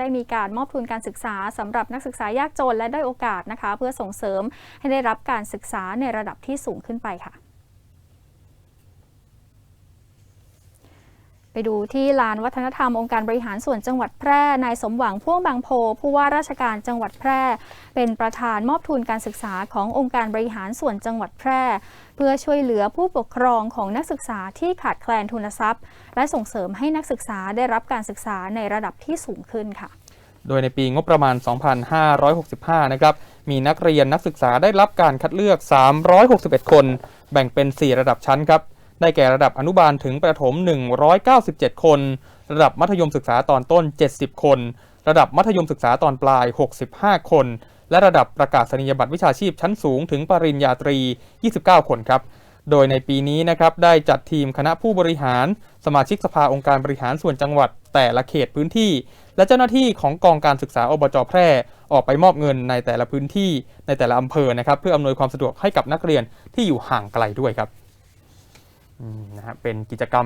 ได้มีการมอบทุนการศึกษาสำหรับนักศึกษายากจนและได้โอกาสนะคะ เพื่อส่งเสริมให้ได้รับการศึกษาในระดับที่สูงขึ้นไปค่ะ ไปดูที่ลานวัฒนธรรมองค์การบริหารส่วนจังหวัดแพร่ นายสมหวังพ่วงบางโพผู้ว่าราชการจังหวัดแพร่ เป็นประธานมอบทุนการศึกษาขององค์การบริหารส่วนจังหวัดแพร่ เพื่อช่วยเหลือผู้ปกครองของนักศึกษาที่ขาดแคลนทุนทรัพย์ และส่งเสริมให้นักศึกษาได้รับการศึกษาในระดับที่สูงขึ้นค่ะ โดยในปีงบประมาณ 2565 นะครับมีนักเรียนนักศึกษาได้รับการคัดเลือก 361 คน แบ่งเป็น 4 ระดับชั้นครับ ได้แก่ระดับอนุบาลถึงประถม 197 คน ระดับมัธยมศึกษาตอนต้น 70 คน ระดับมัธยมศึกษาตอนปลาย 65 คน และระดับประกาศนียบัตรวิชาชีพชั้นสูงถึงปริญญาตรี 29 คนครับ โดยในปีนี้นะครับได้จัดทีมคณะผู้บริหาร สมาชิกสภาองค์การบริหารส่วนจังหวัด แต่ละเขตพื้นที่ และเจ้าหน้าที่ของกองการศึกษาอบจแพร่ออกไปมอบเงินในแต่ละพื้นที่ในแต่ละอำเภอนะครับเพื่ออำนวยความสะดวกให้กับนักเรียนที่อยู่ห่างไกลด้วยครับ นะฮะเป็นกิจกรรม